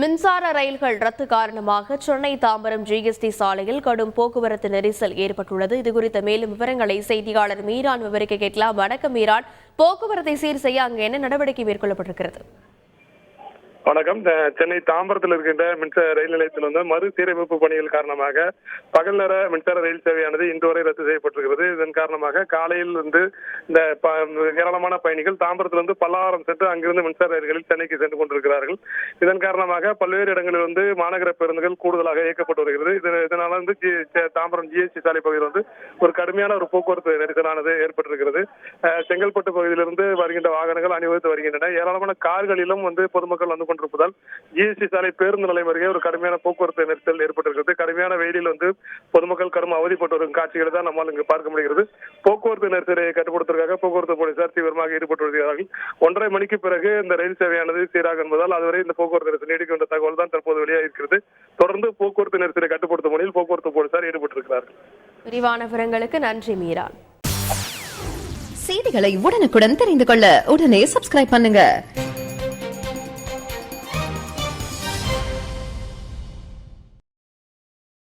மின்சார ரயில்கள் ரத்து காரணமாக சென்னை தாம்பரம் ஜிஎஸ்டி சாலையில் கடும் போக்குவரத்து நெரிசல் ஏற்பட்டுள்ளது. இதுகுறித்த மேலும் விவரங்களை செய்தியாளர் மீரான் விவரிக்க கேட்கலாம். வணக்கம் மீரான். போக்குவரத்தை சீர் செய்ய அங்கு என்ன நடவடிக்கை மேற்கொள்ளப்பட்டிருக்கிறது? வணக்கம். சென்னை தாம்பரத்தில் இருக்கின்ற மின்சார ரயில் நிலையத்தில் வந்து மறுசீரமைப்பு பணிகள் காரணமாக பகல் நேர மின்சார ரயில் சேவையானது இன்று வரை ரத்து செய்யப்பட்டிருக்கிறது. இதன் காரணமாக காலையில் இருந்து இந்த ப- ஏராளமான பயணிகள் தாம்பரத்திலிருந்து பல்லாவரம் சென்று அங்கிருந்து மின்சார ரயில்களில் சென்னைக்கு சென்று கொண்டிருக்கிறார்கள். இதன் காரணமாக பல்வேறு இடங்களில் வந்து மாநகர பேருந்துகள் கூடுதலாக இயக்கப்பட்டு வருகிறது. இதனால வந்து ஜி- தாம்பரம் ஜிஎஸ்டி சாலை பகுதியில் வந்து ஒரு கடுமையான ஒரு போக்குவரத்து நெரிசலானது ஏற்பட்டிருக்கிறது. செங்கல்பட்டு பகுதியிலிருந்து வருகின்ற வாகனங்கள் அணிவகுத்து வருகின்றன. ஏராளமான கார்களிலும் வந்து பொதுமக்கள் வந்து கொண்டிருப்பதால் ஜிஎஸ்டி சாலை பேருந்து நிலையம் அருகே ஒரு கடுமையான போக்குவரத்து நெரிசல் ஏற்பட்டிருக்கிறது. கடுமையான வெயிலில் வந்து பொதுமக்கள் கடும் அவதிப்பட்டு வரும் காட்சிகளை தான் நம்மால் இங்கு பார்க்க முடிகிறது. போக்குவரத்து நெரிசலை கட்டுப்படுத்துவதற்காக போக்குவரத்து போலீசார் தீவிரமாக ஈடுபட்டு வருகிறார்கள். ஒன்றரை மணிக்கு பிறகு இந்த ரயில் சேவையானது சீராக என்பதால் அதுவரை இந்த போக்குவரத்து நெரிசல் நீடிக்கும் என்ற தகவல் தான் தற்போது வெளியாகிருக்கிறது தொடர்ந்து போக்குவரத்து நெரிசலை கட்டுப்படுத்தும் பணியில் போக்குவரத்து போலீசார் ஈடுபட்டிருக்கிறார்கள். விரிவான விவரங்களுக்கு நன்றி மீரான் செய்திகளை உடனுக்குடன் தெரிந்து கொள்ள உடனே சப்ஸ்கிரைப் பண்ணுங்க.